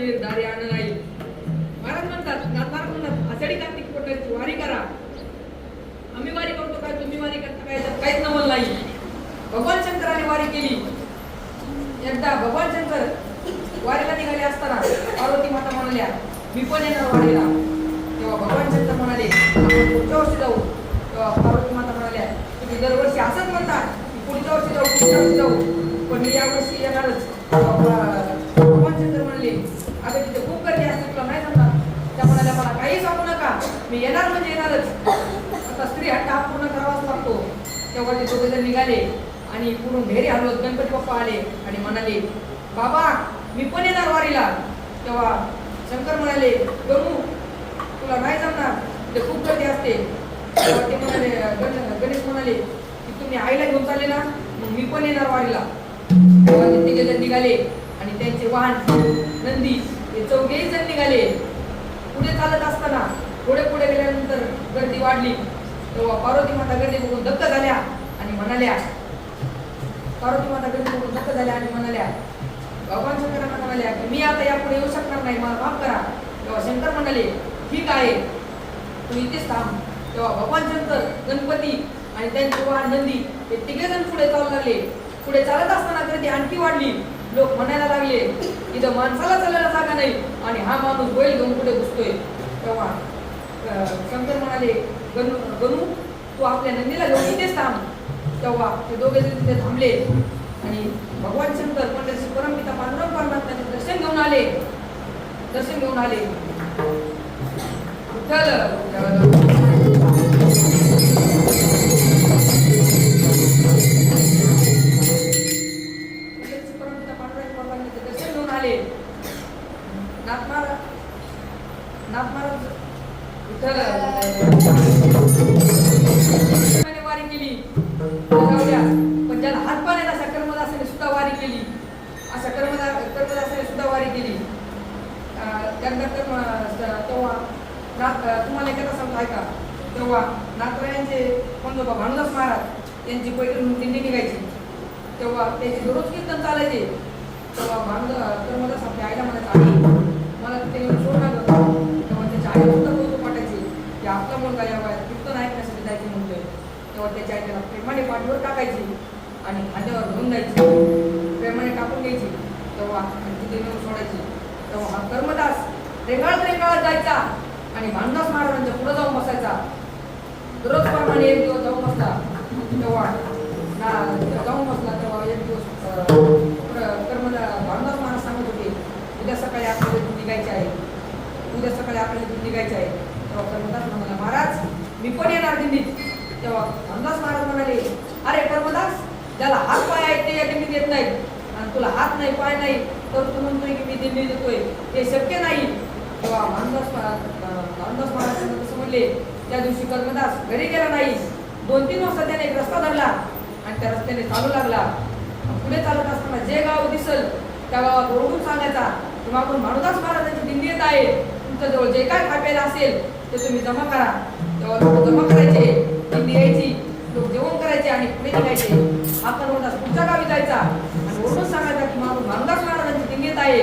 निर्धारी आण नाही. महाराज म्हणतात नाथमार्ग म्हणतात आषाढी कार्तिक पोटायची वारी करा. आम्ही वारी करतो काय तुम्ही वारी करता काय? काहीच नवल नाही. भगवान शंकराने वारी केली. एकदा भगवान शंकर वारीला निघाले असताना पार्वती माता म्हणाल्या मी पण येणार वारीला. तेव्हा भगवान शंकर म्हणाले आपण पुढच्या वर्षी जाऊ. तेव्हा पार्वती माता म्हणाल्या तुम्ही दरवर्षी असंच म्हणता की पुढच्या वर्षी जाऊ पुढच्या वर्षी जाऊ. पण मी यावर्षी येणारच. भगवान शंकर म्हणाले अगं तिथे खूप गर्दी असते तुला नाही सांगणार त्या म्हणाल्या मला काही सांगू नका. मी येणार म्हणजे येणारच. आता स्त्री हट्ट हा पूर्ण करावाच लागतो. तेव्हा ते दोघे जण निघाले आणि पूर्ण घेरी हलवत गणपती बाप्पा आले आणि म्हणाले बाबा मी पण येणार वारीला. तेव्हा शंकर म्हणाले गणू तुला नाही जमणार. ते खूप गर्दी असते. तेव्हा ते म्हणाले गणेश म्हणाले की तुम्ही आईला घेऊन चालले ना मग मी पण येणार वारीला. तेव्हा ते तिघे जण निघाले. आणि त्यांचे वाहन नंदी हे चौघेही जण निघाले. पुढे चालत असताना पुढे पुढे गेल्यानंतर गर्दी वाढली. तेव्हा पार्वती माता गर्दी बघून धक्क झाल्या आणि म्हणाल्या पार्वती माता गर्दी बघून धक्क झाल्या आणि म्हणाल्या भगवान शंकरांना म्हणाल्या की मी आता यापुढे येऊ शकणार नाही मला माफ करा. तेव्हा शंकर म्हणाले ठीक आहे. तू इथेच थांब. तेव्हा भगवान शंकर गणपती आणि त्यांचे वाहन नंदी हे तिघे जण पुढे चालू लागले. पुढे चालत असताना गर्दी आणखी वाढली. लोक म्हणायला लागले इथं माणसाला चालायला जागा नाही आणि हा माणूस बैल घेऊन कुठे घुसतोय? तेव्हा शंकर म्हणाले गणू गणू तू आपल्या नंदीला घेऊन इथेच थांब. तेव्हा ते दोघे जण तिथे थांबले आणि भगवान शंकर पंढरशी परमपिता पांडुरंग परमात्म्याचे दर्शन घेऊन आले. दर्शन घेऊन आले. विठ्ठल वारी केली? पण ज्याला हात पाय नाही कर्मदासाने सुद्धा वारी केली. असा कर्मदा कर्मदासाने सुद्धा वारी केली. त्यानंतर तेव्हा तुम्हाला एखादा सांगतो ऐका. तेव्हा नाथरायांचे पंजोबा भानुदास महाराज यांची पहिली दिंडी निघायची. तेव्हा त्याचे दररोज कीर्तन चालायचे. तेव्हा भानुदा कर्मदास आपल्या आईला म्हणायचं आहे मला ते सोडणार सोड ना गं." तेव्हा की आपला मुलगा या वयात कीर्तन ऐकण्यासाठी जायचे म्हणतोय. तेव्हा त्याच्या आई त्याला प्रेमाने पाठीवर टाकायची आणि खांद्यावर घेऊन जायची. प्रेमाने टाकून घ्यायची. तेव्हा आणि तिथे नेऊन सोडायची. तेव्हा हा कर्मदास रेंगाळत रेंगाळत जायचा आणि भानुदास महाराजांच्या पुढे जाऊन बसायचा. दररोज प्रमाणे एक दिवस जाऊन बसला. तेव्हा जाऊन बसला. तेव्हा एक दिवस अं, पुढं कर्मदा भानुदास महाराज सांगत होते उद्या सकाळी आपल्याला इथून निघायचे आहे उद्या सकाळी आपल्याला इथून निघायचं आहे. तेव्हा कर्मदास म्हणाला महाराज मी पण येणार दिंडीत तेव्हा भानुदास महाराज म्हणाले अरे कर्मदास ज्याला हात पाय आहेत ते या दिंडीत येत नाहीत. आणि तुला हात नाही पाय नाही तर तू म्हणतोय की मी दिंडी देतोय हे शक्य नाही. तेव्हा भानुदास महाराज अं, महाराजांना म्हणले त्या दिवशी कर्मदास घरी गेला नाही दोन तीन वाजता त्याने एक रस्ता धरला आणि त्या रस्त्याने चालू लागला. पुढे चालत असताना जे गाव दिसल त्या गावात ओळखून सांगायचा की आपण भानुदास महाराजांची दिंडी येत आहे. तुमच्याजवळ जे काय खाप्याला असेल ते तुम्ही जमा करा. तेव्हा जमा करायचे दिंडी यायची लोक जेवण करायचे आणि पुढे निघायचे. आपण म्हणतात पुढच्या गावी जायचा. आणि ओरडून सांगायचा की आपण भानुदास महाराजांची दिंडीत आहे.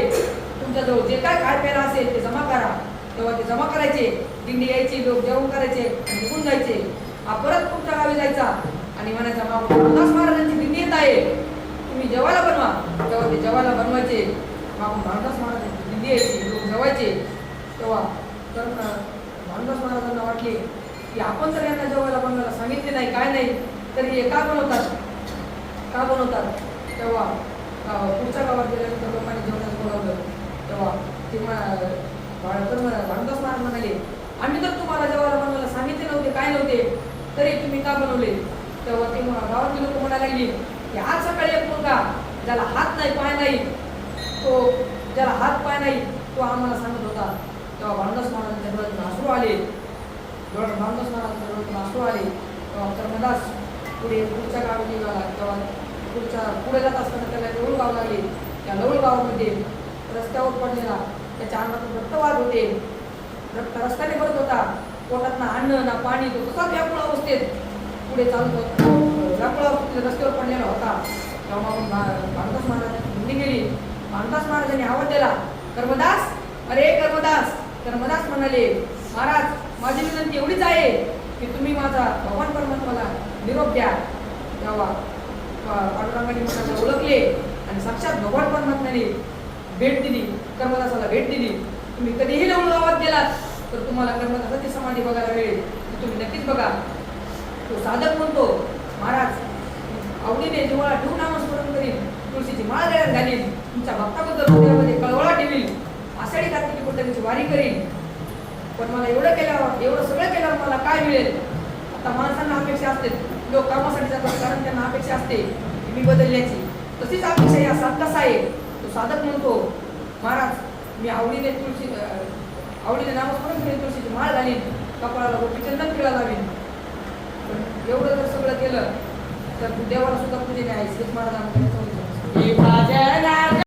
तुमच्याजवळ जे काय खाप्याला असेल ते जमा करा. तेव्हा ते जमा करायचे दिंडी यायची लोक जेवण करायचे आणि निघून जायचे. हा परत पुढच्या गावी जायचा. आणि म्हणायचा मागून भानुदास महाराजांची दिंडी येत आहे. तुम्ही जेवायला बनवा. तेव्हा ते जेवायला बनवायचे. मागून भानुदास महाराजांची दिंडी यायची लोक जेवायचे तेव्हा तर भानुदास महाराजांना वाटले की आपण जर यांना जेवायला बनवायला सांगितले नाही काय नाही तरी हे का बनवतात? का बनवतात? तेव्हा पुढच्या गावात गेल्यानंतर लोकांनी जेवणास बोलावलं तेव्हा ते बाळकर भानुदास महाराज म्हणाले आम्ही तर तुम्हाला जेवायला बनवायला सांगितले नव्हते काय नव्हते तरी तुम्ही का बनवले? तेव्हा ते म- गावातली लोक म्हणायला लागली की आज सकाळी एक मुलगा ज्याला हात नाही पाय नाही तो ज्याला हात पाय नाही तो आम्हाला सांगत होता. तेव्हा भानुदास महाराजांच्या डोळ्यातून अश्रू आले. डोळ्यात भानुदास महाराजांच्या डोळ्यातून आले तेव्हा कर्मदास पुढे पुढच्या गावी निघाला. तेव्हा पुढच्या पुढे जात असताना त्याला लवळ गाव लागले. त्या लवळ गावामध्ये रस्त्यावर पडलेला त्याच्या अंगातून रक्त होते. रक्त रस्त्याने भरत होता. पोटात ना अन्न ना पाणी तो तसाच व्याकुळ अवस्थेत पुढे चालत होता. व्याकुळ रस्त्यावर पडलेला होता. तेव्हा मग भानदास भानुदास महाराजांची हिंदी गेली भानदास महाराजांनी आवाज दिला कर्मदास! अरे कर्मदास! कर्मदास म्हणाले महाराज माझी विनंती एवढीच आहे की तुम्ही माझा भगवान परमात्माला निरोप द्या. तेव्हा पांडुरंगाने मला ओळखले आणि साक्षात भगवान परमात्म्याने भेट दिली कर्मदासाला भेट दिली. तुम्ही कधीही लावून गावात गेलात तर तुम्हाला कर्मदासाची समाधी बघायला मिळेल. तुम्ही नक्कीच बघा. तो साधक म्हणतो महाराज आवडीने जिव्हाळा ठेवून नामस्मरण करीन तुळशीची माळ गळ्यात घालीन तुमच्या भक्ताबद्दल हृदयामध्ये कळवळा ठेवील आषाढी कार्तिकी पद्धतीची वारी करीन पण मला एवढं केल्यावर एवढं सगळं केल्यावर मला काय मिळेल? आता माणसांना अपेक्षा असते. लोक कामासाठी जातात कारण त्यांना अपेक्षा असते की मी बदलण्याची. तशीच अपेक्षा या साधकास आहे तो साधक म्हणतो महाराज मी आवडीने तुळशी आवडीने नामस्मरण केले तुळशीची माळ घालीन कपाळाला गोपी चंदन पिळा लावीन. पण एवढं जर सगळं केलं तर देवाला सुद्धा पूजेने आहे श्रीच महाराजांना